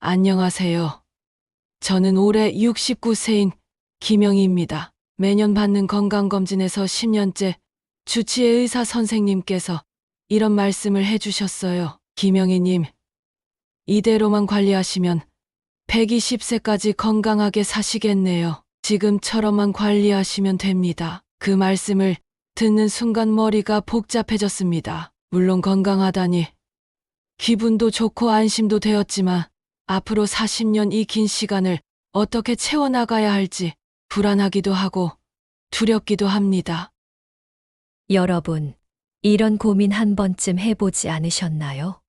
안녕하세요. 저는 올해 69세인 김영희입니다. 매년 받는 건강검진에서 10년째 주치의 의사 선생님께서 이런 말씀을 해주셨어요. 김영희님, 이대로만 관리하시면 120세까지 건강하게 사시겠네요. 지금처럼만 관리하시면 됩니다. 그 말씀을 듣는 순간 머리가 복잡해졌습니다. 물론 건강하다니 기분도 좋고 안심도 되었지만 앞으로 40년 이 긴 시간을 어떻게 채워나가야 할지 불안하기도 하고 두렵기도 합니다. 여러분, 이런 고민 한 번쯤 해보지 않으셨나요?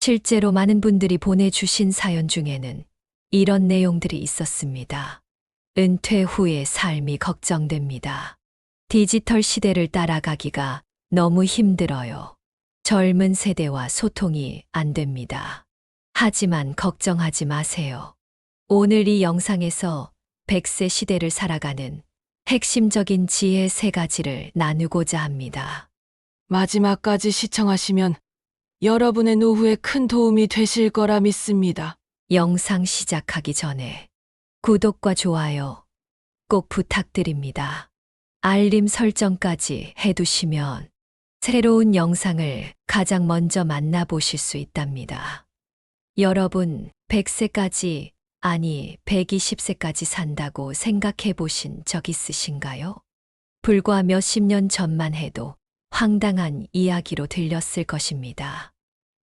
실제로 많은 분들이 보내주신 사연 중에는 이런 내용들이 있었습니다. 은퇴 후의 삶이 걱정됩니다. 디지털 시대를 따라가기가 너무 힘들어요. 젊은 세대와 소통이 안 됩니다. 하지만 걱정하지 마세요. 오늘 이 영상에서 100세 시대를 살아가는 핵심적인 지혜 세 가지를 나누고자 합니다. 마지막까지 시청하시면 여러분의 노후에 큰 도움이 되실 거라 믿습니다. 영상 시작하기 전에 구독과 좋아요 꼭 부탁드립니다. 알림 설정까지 해두시면 새로운 영상을 가장 먼저 만나보실 수 있답니다. 여러분, 100세까지, 아니, 120세까지 산다고 생각해 보신 적 있으신가요? 불과 몇십 년 전만 해도 황당한 이야기로 들렸을 것입니다.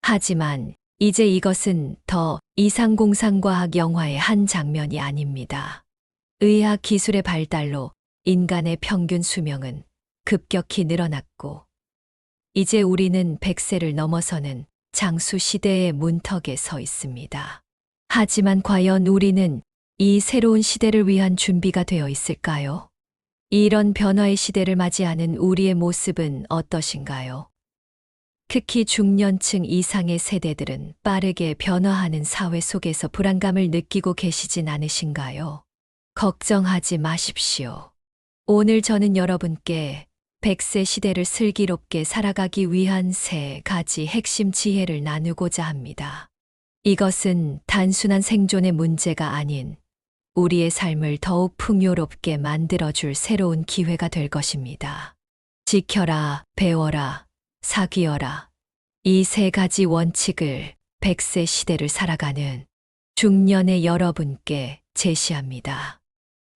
하지만 이제 이것은 더 이상공상과학 영화의 한 장면이 아닙니다. 의학 기술의 발달로 인간의 평균 수명은 급격히 늘어났고, 이제 우리는 100세를 넘어서는 장수 시대의 문턱에 서 있습니다. 하지만 과연 우리는 이 새로운 시대를 위한 준비가 되어 있을까요? 이런 변화의 시대를 맞이하는 우리의 모습은 어떠신가요? 특히 중년층 이상의 세대들은 빠르게 변화하는 사회 속에서 불안감을 느끼고 계시진 않으신가요? 걱정하지 마십시오. 오늘 저는 여러분께 100세 시대를 슬기롭게 살아가기 위한 세 가지 핵심 지혜를 나누고자 합니다. 이것은 단순한 생존의 문제가 아닌 우리의 삶을 더욱 풍요롭게 만들어줄 새로운 기회가 될 것입니다. 지켜라, 배워라, 사귀어라. 이 세 가지 원칙을 100세 시대를 살아가는 중년의 여러분께 제시합니다.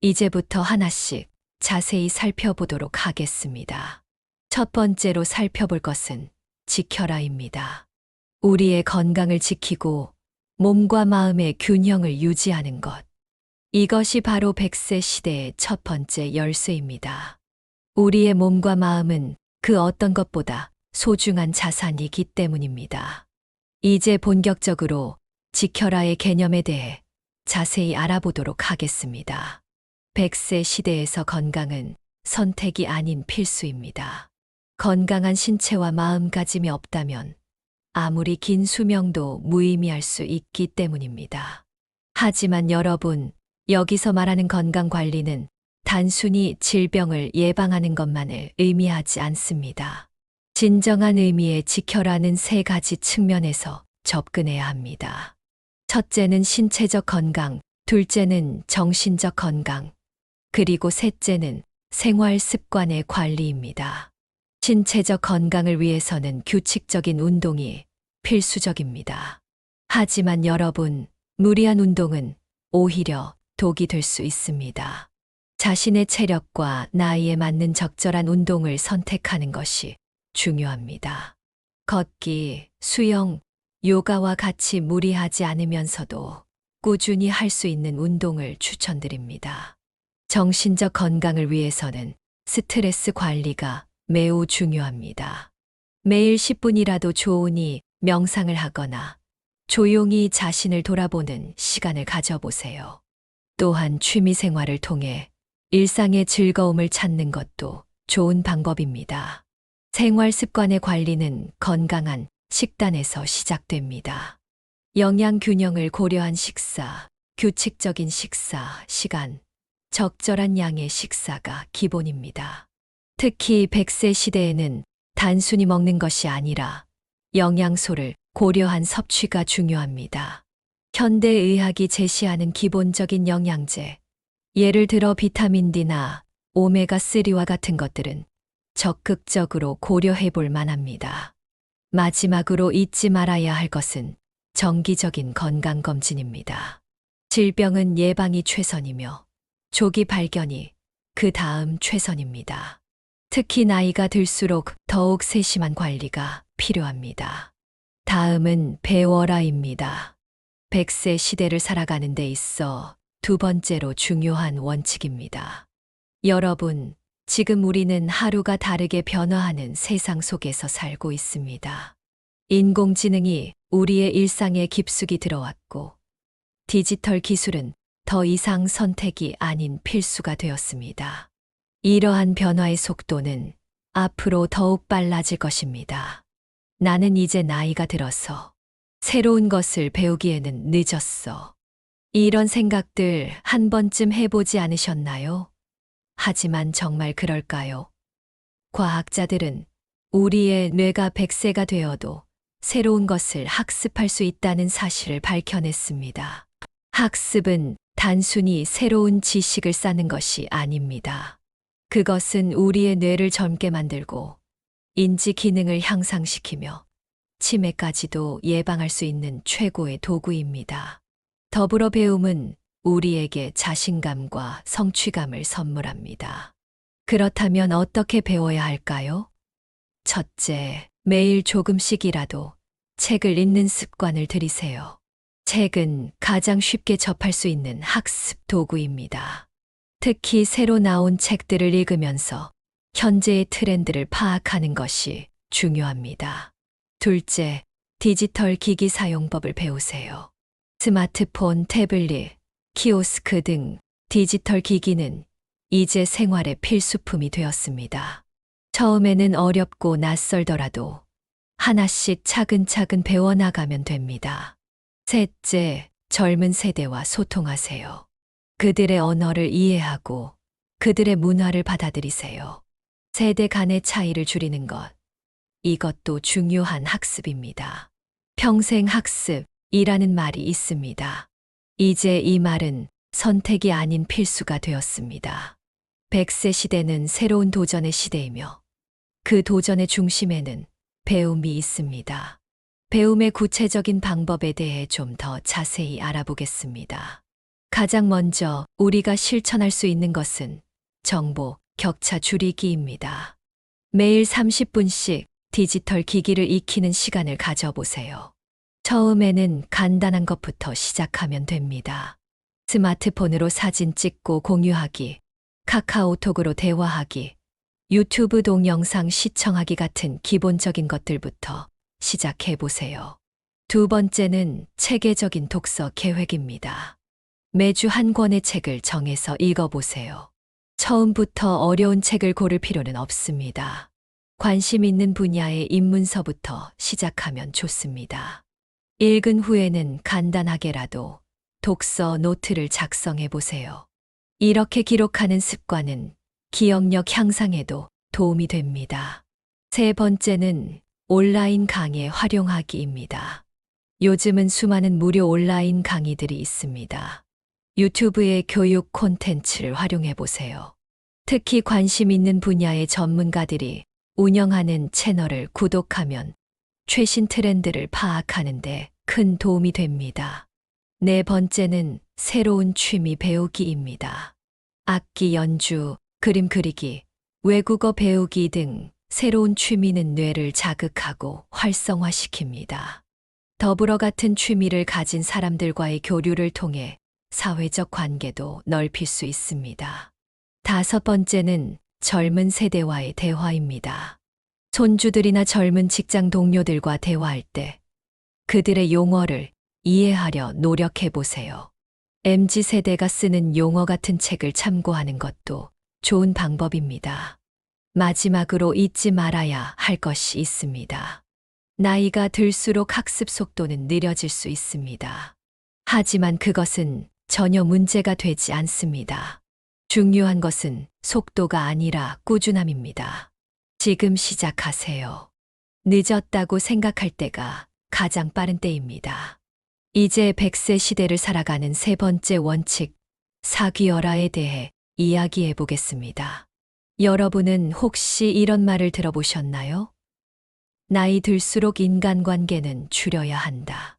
이제부터 하나씩 자세히 살펴보도록 하겠습니다. 첫 번째로 살펴볼 것은 지켜라입니다. 우리의 건강을 지키고 몸과 마음의 균형을 유지하는 것. 이것이 바로 100세 시대의 첫 번째 열쇠입니다. 우리의 몸과 마음은 그 어떤 것보다 소중한 자산이기 때문입니다. 이제 본격적으로 지켜라의 개념에 대해 자세히 알아보도록 하겠습니다. 100세 시대에서 건강은 선택이 아닌 필수입니다. 건강한 신체와 마음가짐이 없다면 아무리 긴 수명도 무의미할 수 있기 때문입니다. 하지만 여러분, 여기서 말하는 건강 관리는 단순히 질병을 예방하는 것만을 의미하지 않습니다. 진정한 의미의 지켜라는 세 가지 측면에서 접근해야 합니다. 첫째는 신체적 건강, 둘째는 정신적 건강, 그리고 셋째는 생활 습관의 관리입니다. 신체적 건강을 위해서는 규칙적인 운동이 필수적입니다. 하지만 여러분, 무리한 운동은 오히려 독이 될 수 있습니다. 자신의 체력과 나이에 맞는 적절한 운동을 선택하는 것이 중요합니다. 걷기, 수영, 요가와 같이 무리하지 않으면서도 꾸준히 할 수 있는 운동을 추천드립니다. 정신적 건강을 위해서는 스트레스 관리가 매우 중요합니다. 매일 10분이라도 좋으니 명상을 하거나 조용히 자신을 돌아보는 시간을 가져보세요. 또한 취미 생활을 통해 일상의 즐거움을 찾는 것도 좋은 방법입니다. 생활 습관의 관리는 건강한 식단에서 시작됩니다. 영양 균형을 고려한 식사, 규칙적인 식사, 시간, 적절한 양의 식사가 기본입니다. 특히 100세 시대에는 단순히 먹는 것이 아니라 영양소를 고려한 섭취가 중요합니다. 현대의학이 제시하는 기본적인 영양제, 예를 들어 비타민 D나 오메가3와 같은 것들은 적극적으로 고려해 볼 만합니다. 마지막으로 잊지 말아야 할 것은 정기적인 건강검진입니다. 질병은 예방이 최선이며 조기 발견이 그 다음 최선입니다. 특히 나이가 들수록 더욱 세심한 관리가 필요합니다. 다음은 배워라입니다. 100세 시대를 살아가는 데 있어 두 번째로 중요한 원칙입니다. 여러분, 지금 우리는 하루가 다르게 변화하는 세상 속에서 살고 있습니다. 인공지능이 우리의 일상에 깊숙이 들어왔고, 디지털 기술은 더 이상 선택이 아닌 필수가 되었습니다. 이러한 변화의 속도는 앞으로 더욱 빨라질 것입니다. 나는 이제 나이가 들어서 새로운 것을 배우기에는 늦었어. 이런 생각들 한 번쯤 해보지 않으셨나요? 하지만 정말 그럴까요? 과학자들은 우리의 뇌가 100세가 되어도 새로운 것을 학습할 수 있다는 사실을 밝혀냈습니다. 학습은 단순히 새로운 지식을 쌓는 것이 아닙니다. 그것은 우리의 뇌를 젊게 만들고 인지 기능을 향상시키며 치매까지도 예방할 수 있는 최고의 도구입니다. 더불어 배움은 우리에게 자신감과 성취감을 선물합니다. 그렇다면 어떻게 배워야 할까요? 첫째, 매일 조금씩이라도 책을 읽는 습관을 들이세요. 책은 가장 쉽게 접할 수 있는 학습 도구입니다. 특히 새로 나온 책들을 읽으면서 현재의 트렌드를 파악하는 것이 중요합니다. 둘째, 디지털 기기 사용법을 배우세요. 스마트폰, 태블릿, 키오스크 등 디지털 기기는 이제 생활의 필수품이 되었습니다. 처음에는 어렵고 낯설더라도 하나씩 차근차근 배워나가면 됩니다. 셋째, 젊은 세대와 소통하세요. 그들의 언어를 이해하고 그들의 문화를 받아들이세요. 세대 간의 차이를 줄이는 것. 이것도 중요한 학습입니다. 평생 학습이라는 말이 있습니다. 이제 이 말은 선택이 아닌 필수가 되었습니다. 100세 시대는 새로운 도전의 시대이며 그 도전의 중심에는 배움이 있습니다. 배움의 구체적인 방법에 대해 좀 더 자세히 알아보겠습니다. 가장 먼저 우리가 실천할 수 있는 것은 정보 격차 줄이기입니다. 매일 30분씩 디지털 기기를 익히는 시간을 가져보세요. 처음에는 간단한 것부터 시작하면 됩니다. 스마트폰으로 사진 찍고 공유하기, 카카오톡으로 대화하기, 유튜브 동영상 시청하기 같은 기본적인 것들부터 시작해 보세요. 두 번째는 체계적인 독서 계획입니다. 매주 한 권의 책을 정해서 읽어보세요. 처음부터 어려운 책을 고를 필요는 없습니다. 관심 있는 분야의 입문서부터 시작하면 좋습니다. 읽은 후에는 간단하게라도 독서 노트를 작성해 보세요. 이렇게 기록하는 습관은 기억력 향상에도 도움이 됩니다. 세 번째는 온라인 강의 활용하기입니다. 요즘은 수많은 무료 온라인 강의들이 있습니다. 유튜브의 교육 콘텐츠를 활용해 보세요. 특히 관심 있는 분야의 전문가들이 운영하는 채널을 구독하면 최신 트렌드를 파악하는데 큰 도움이 됩니다. 네 번째는 새로운 취미 배우기입니다. 악기 연주, 그림 그리기, 외국어 배우기 등 새로운 취미는 뇌를 자극하고 활성화시킵니다. 더불어 같은 취미를 가진 사람들과의 교류를 통해 사회적 관계도 넓힐 수 있습니다. 다섯 번째는 젊은 세대와의 대화입니다. 손주들이나 젊은 직장 동료들과 대화할 때 그들의 용어를 이해하려 노력해 보세요. MZ 세대가 쓰는 용어 같은 책을 참고하는 것도 좋은 방법입니다. 마지막으로 잊지 말아야 할 것이 있습니다. 나이가 들수록 학습 속도는 느려질 수 있습니다. 하지만 그것은 전혀 문제가 되지 않습니다. 중요한 것은 속도가 아니라 꾸준함입니다. 지금 시작하세요. 늦었다고 생각할 때가 가장 빠른 때입니다. 이제 100세 시대를 살아가는 세 번째 원칙, 사귀어라에 대해 이야기해 보겠습니다. 여러분은 혹시 이런 말을 들어보셨나요? 나이 들수록 인간관계는 줄여야 한다.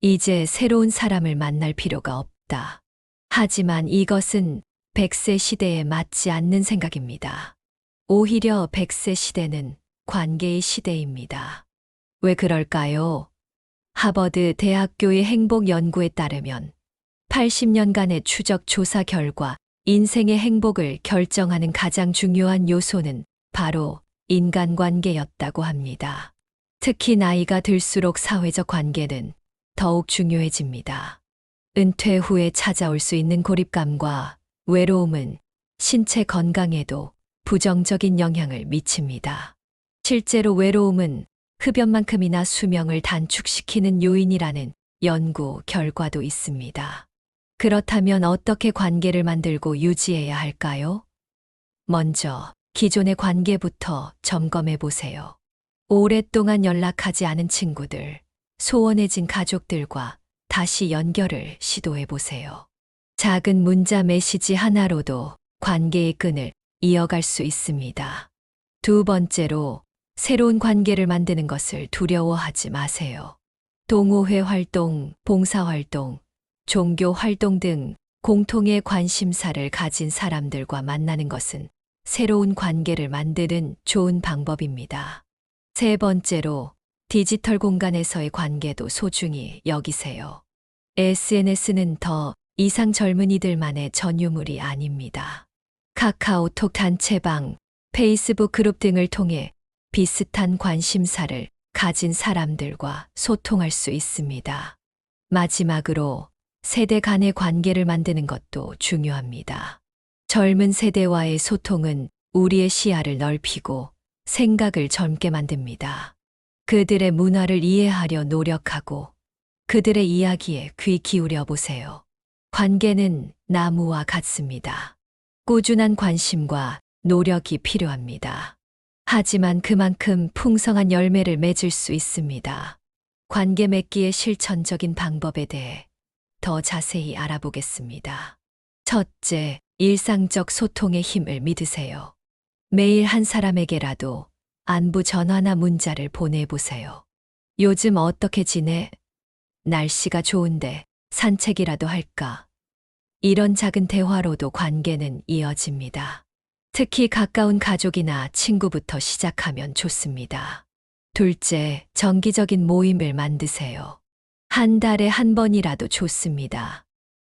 이제 새로운 사람을 만날 필요가 없다. 하지만 이것은 100세 시대에 맞지 않는 생각입니다. 오히려 100세 시대는 관계의 시대입니다. 왜 그럴까요? 하버드 대학교의 행복 연구에 따르면 80년간의 추적 조사 결과 인생의 행복을 결정하는 가장 중요한 요소는 바로 인간관계였다고 합니다. 특히 나이가 들수록 사회적 관계는 더욱 중요해집니다. 은퇴 후에 찾아올 수 있는 고립감과 외로움은 신체 건강에도 부정적인 영향을 미칩니다. 실제로 외로움은 흡연만큼이나 수명을 단축시키는 요인이라는 연구 결과도 있습니다. 그렇다면 어떻게 관계를 만들고 유지해야 할까요? 먼저 기존의 관계부터 점검해 보세요. 오랫동안 연락하지 않은 친구들, 소원해진 가족들과 다시 연결을 시도해 보세요. 작은 문자 메시지 하나로도 관계의 끈을 이어갈 수 있습니다. 두 번째로 새로운 관계를 만드는 것을 두려워하지 마세요. 동호회 활동, 봉사활동, 종교 활동 등 공통의 관심사를 가진 사람들과 만나는 것은 새로운 관계를 만드는 좋은 방법입니다. 세 번째로 디지털 공간에서의 관계도 소중히 여기세요. SNS는 더 이상 젊은이들만의 전유물이 아닙니다. 카카오톡 단체방, 페이스북 그룹 등을 통해 비슷한 관심사를 가진 사람들과 소통할 수 있습니다. 마지막으로 세대 간의 관계를 만드는 것도 중요합니다. 젊은 세대와의 소통은 우리의 시야를 넓히고 생각을 젊게 만듭니다. 그들의 문화를 이해하려 노력하고 그들의 이야기에 귀 기울여 보세요. 관계는 나무와 같습니다. 꾸준한 관심과 노력이 필요합니다. 하지만 그만큼 풍성한 열매를 맺을 수 있습니다. 관계 맺기의 실천적인 방법에 대해 더 자세히 알아보겠습니다. 첫째, 일상적 소통의 힘을 믿으세요. 매일 한 사람에게라도 안부 전화나 문자를 보내보세요. 요즘 어떻게 지내? 날씨가 좋은데 산책이라도 할까? 이런 작은 대화로도 관계는 이어집니다. 특히 가까운 가족이나 친구부터 시작하면 좋습니다. 둘째, 정기적인 모임을 만드세요. 한 달에 한 번이라도 좋습니다.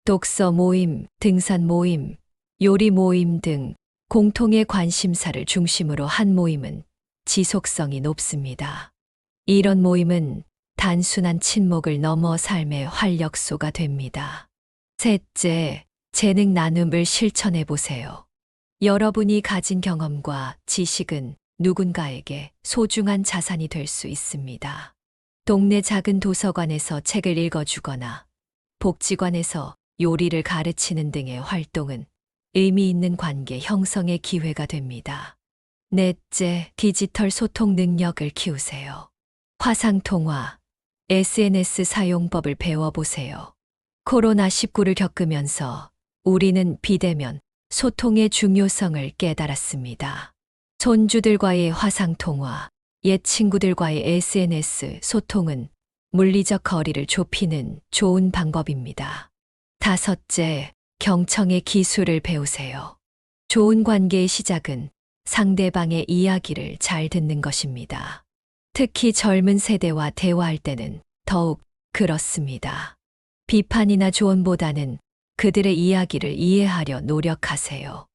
독서 모임, 등산 모임, 요리 모임 등 공통의 관심사를 중심으로 한 모임은 지속성이 높습니다. 이런 모임은 단순한 친목을 넘어 삶의 활력소가 됩니다. 셋째, 재능 나눔을 실천해 보세요. 여러분이 가진 경험과 지식은 누군가에게 소중한 자산이 될 수 있습니다. 동네 작은 도서관에서 책을 읽어주거나 복지관에서 요리를 가르치는 등의 활동은 의미 있는 관계 형성의 기회가 됩니다. 넷째, 디지털 소통 능력을 키우세요. 화상통화, SNS 사용법을 배워보세요. 코로나19를 겪으면서 우리는 비대면 소통의 중요성을 깨달았습니다. 손주들과의 화상통화, 옛 친구들과의 SNS 소통은 물리적 거리를 좁히는 좋은 방법입니다. 다섯째, 경청의 기술을 배우세요. 좋은 관계의 시작은 상대방의 이야기를 잘 듣는 것입니다. 특히 젊은 세대와 대화할 때는 더욱 그렇습니다. 비판이나 조언보다는 그들의 이야기를 이해하려 노력하세요.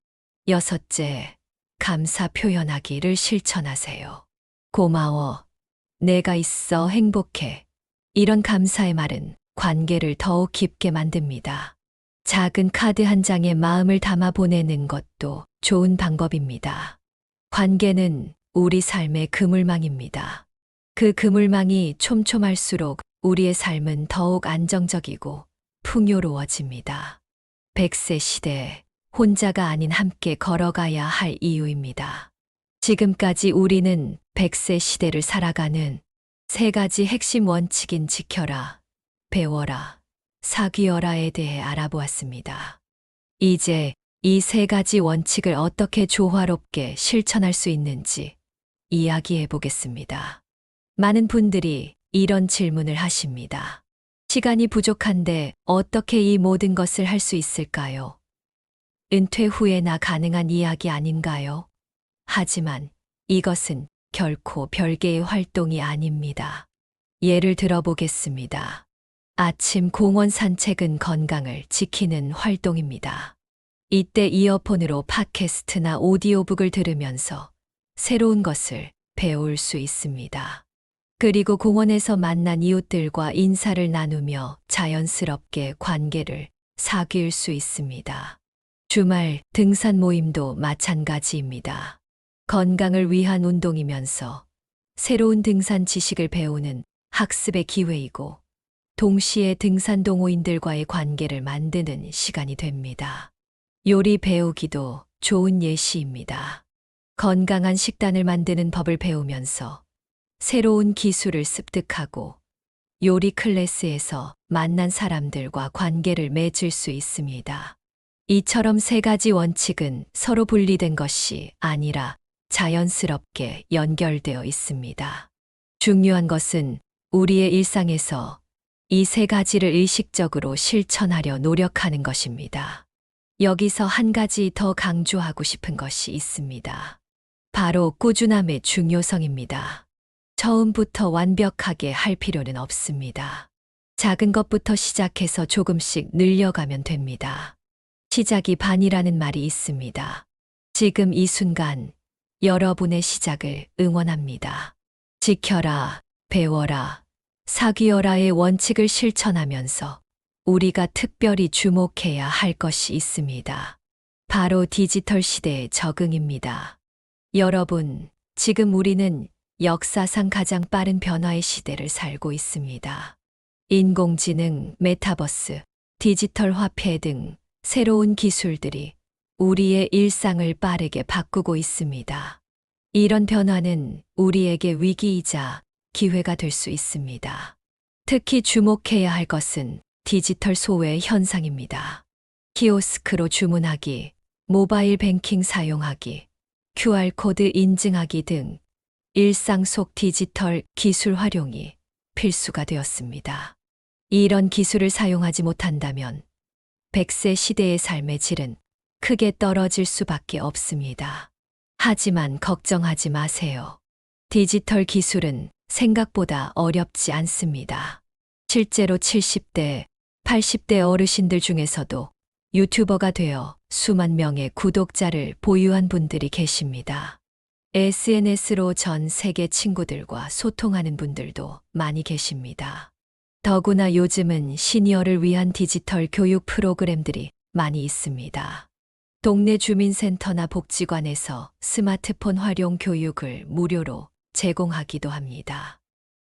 여섯째, 감사 표현하기를 실천하세요. 고마워. 내가 있어 행복해. 이런 감사의 말은 관계를 더욱 깊게 만듭니다. 작은 카드 한 장에 마음을 담아 보내는 것도 좋은 방법입니다. 관계는 우리 삶의 그물망입니다. 그 그물망이 촘촘할수록 우리의 삶은 더욱 안정적이고 풍요로워집니다. 백세 시대, 혼자가 아닌 함께 걸어가야 할 이유입니다. 지금까지 우리는 백세 시대를 살아가는 세 가지 핵심 원칙인 지켜라, 배워라, 사귀어라에 대해 알아보았습니다. 이제 이 세 가지 원칙을 어떻게 조화롭게 실천할 수 있는지 이야기해 보겠습니다. 많은 분들이 이런 질문을 하십니다. 시간이 부족한데 어떻게 이 모든 것을 할 수 있을까요? 은퇴 후에나 가능한 이야기 아닌가요? 하지만 이것은 결코 별개의 활동이 아닙니다. 예를 들어보겠습니다. 아침 공원 산책은 건강을 지키는 활동입니다. 이때 이어폰으로 팟캐스트나 오디오북을 들으면서 새로운 것을 배울 수 있습니다. 그리고 공원에서 만난 이웃들과 인사를 나누며 자연스럽게 관계를 사귈 수 있습니다. 주말 등산 모임도 마찬가지입니다. 건강을 위한 운동이면서 새로운 등산 지식을 배우는 학습의 기회이고 동시에 등산 동호인들과의 관계를 만드는 시간이 됩니다. 요리 배우기도 좋은 예시입니다. 건강한 식단을 만드는 법을 배우면서 새로운 기술을 습득하고 요리 클래스에서 만난 사람들과 관계를 맺을 수 있습니다. 이처럼 세 가지 원칙은 서로 분리된 것이 아니라 자연스럽게 연결되어 있습니다. 중요한 것은 우리의 일상에서 이 세 가지를 의식적으로 실천하려 노력하는 것입니다. 여기서 한 가지 더 강조하고 싶은 것이 있습니다. 바로 꾸준함의 중요성입니다. 처음부터 완벽하게 할 필요는 없습니다. 작은 것부터 시작해서 조금씩 늘려가면 됩니다. 시작이 반이라는 말이 있습니다. 지금 이 순간 여러분의 시작을 응원합니다. 지켜라, 배워라, 사귀어라의 원칙을 실천하면서 우리가 특별히 주목해야 할 것이 있습니다. 바로 디지털 시대의 적응입니다. 여러분, 지금 우리는 역사상 가장 빠른 변화의 시대를 살고 있습니다. 인공지능, 메타버스, 디지털 화폐 등 새로운 기술들이 우리의 일상을 빠르게 바꾸고 있습니다. 이런 변화는 우리에게 위기이자 기회가 될 수 있습니다. 특히 주목해야 할 것은 디지털 소외 현상입니다. 키오스크로 주문하기, 모바일 뱅킹 사용하기, QR코드 인증하기 등 일상 속 디지털 기술 활용이 필수가 되었습니다. 이런 기술을 사용하지 못한다면 100세 시대의 삶의 질은 크게 떨어질 수밖에 없습니다. 하지만 걱정하지 마세요. 디지털 기술은 생각보다 어렵지 않습니다. 실제로 70대, 80대 어르신들 중에서도 유튜버가 되어 수만 명의 구독자를 보유한 분들이 계십니다. SNS로 전 세계 친구들과 소통하는 분들도 많이 계십니다. 더구나 요즘은 시니어를 위한 디지털 교육 프로그램들이 많이 있습니다. 동네 주민센터나 복지관에서 스마트폰 활용 교육을 무료로 제공하기도 합니다.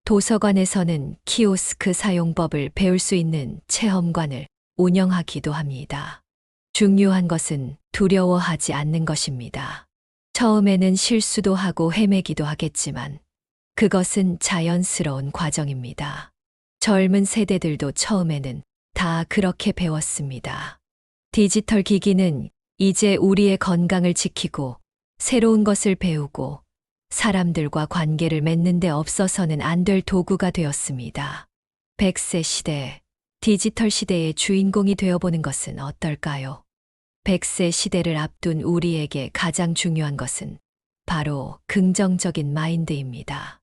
도서관에서는 키오스크 사용법을 배울 수 있는 체험관을 운영하기도 합니다. 중요한 것은 두려워하지 않는 것입니다. 처음에는 실수도 하고 헤매기도 하겠지만 그것은 자연스러운 과정입니다. 젊은 세대들도 처음에는 다 그렇게 배웠습니다. 디지털 기기는 이제 우리의 건강을 지키고 새로운 것을 배우고 사람들과 관계를 맺는 데 없어서는 안 될 도구가 되었습니다. 100세 시대, 디지털 시대의 주인공이 되어보는 것은 어떨까요? 100세 시대를 앞둔 우리에게 가장 중요한 것은 바로 긍정적인 마인드입니다.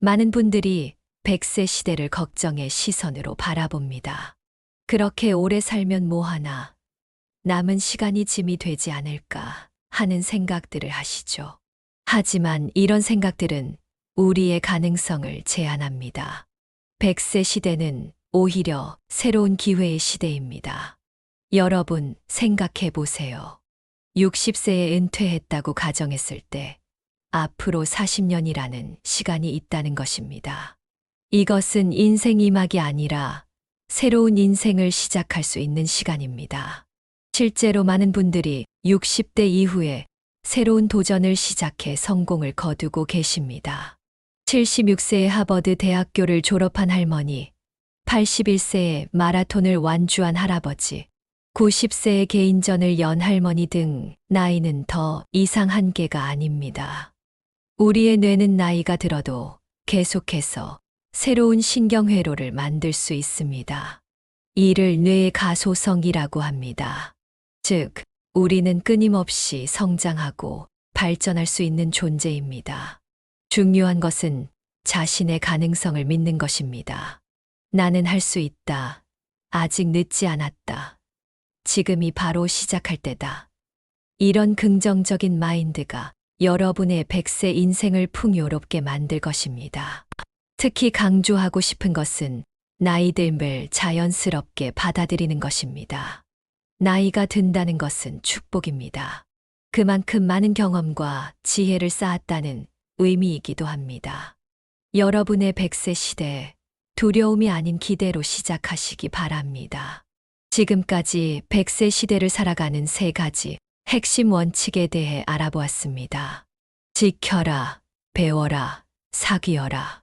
많은 분들이 100세 시대를 걱정의 시선으로 바라봅니다. 그렇게 오래 살면 뭐하나, 남은 시간이 짐이 되지 않을까 하는 생각들을 하시죠. 하지만 이런 생각들은 우리의 가능성을 제한합니다. 100세 시대는 오히려 새로운 기회의 시대입니다. 여러분 생각해 보세요. 60세에 은퇴했다고 가정했을 때 앞으로 40년이라는 시간이 있다는 것입니다. 이것은 인생 이막이 아니라 새로운 인생을 시작할 수 있는 시간입니다. 실제로 많은 분들이 60대 이후에 새로운 도전을 시작해 성공을 거두고 계십니다. 76세의 하버드 대학교를 졸업한 할머니, 81세의 마라톤을 완주한 할아버지, 90세의 개인전을 연 할머니 등 나이는 더 이상 한계가 아닙니다. 우리의 뇌는 나이가 들어도 계속해서 새로운 신경회로를 만들 수 있습니다. 이를 뇌의 가소성이라고 합니다. 즉, 우리는 끊임없이 성장하고 발전할 수 있는 존재입니다. 중요한 것은 자신의 가능성을 믿는 것입니다. 나는 할 수 있다. 아직 늦지 않았다. 지금이 바로 시작할 때다. 이런 긍정적인 마인드가 여러분의 100세 인생을 풍요롭게 만들 것입니다. 특히 강조하고 싶은 것은 나이 듦을 자연스럽게 받아들이는 것입니다. 나이가 든다는 것은 축복입니다. 그만큼 많은 경험과 지혜를 쌓았다는 의미이기도 합니다. 여러분의 100세 시대, 두려움이 아닌 기대로 시작하시기 바랍니다. 지금까지 100세 시대를 살아가는 세 가지 핵심 원칙에 대해 알아보았습니다. 지켜라, 배워라, 사귀어라.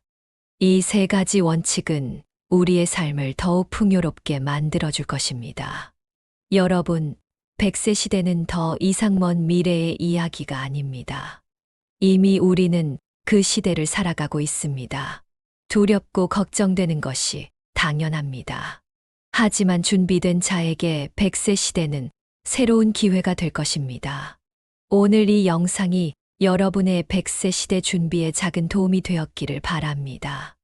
이 세 가지 원칙은 우리의 삶을 더욱 풍요롭게 만들어줄 것입니다. 여러분, 100세 시대는 더 이상 먼 미래의 이야기가 아닙니다. 이미 우리는 그 시대를 살아가고 있습니다. 두렵고 걱정되는 것이 당연합니다. 하지만 준비된 자에게 100세 시대는 새로운 기회가 될 것입니다. 오늘 이 영상이 여러분의 100세 시대 준비에 작은 도움이 되었기를 바랍니다.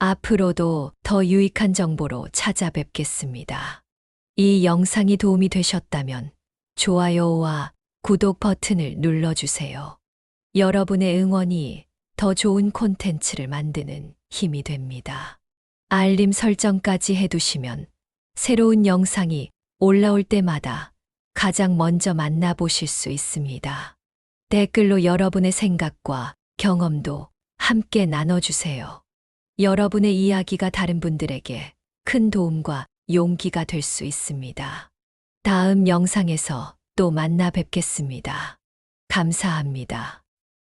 앞으로도 더 유익한 정보로 찾아뵙겠습니다. 이 영상이 도움이 되셨다면 좋아요와 구독 버튼을 눌러주세요. 여러분의 응원이 더 좋은 콘텐츠를 만드는 힘이 됩니다. 알림 설정까지 해두시면 새로운 영상이 올라올 때마다 가장 먼저 만나보실 수 있습니다. 댓글로 여러분의 생각과 경험도 함께 나눠주세요. 여러분의 이야기가 다른 분들에게 큰 도움과 용기가 될 수 있습니다. 다음 영상에서 또 만나 뵙겠습니다. 감사합니다.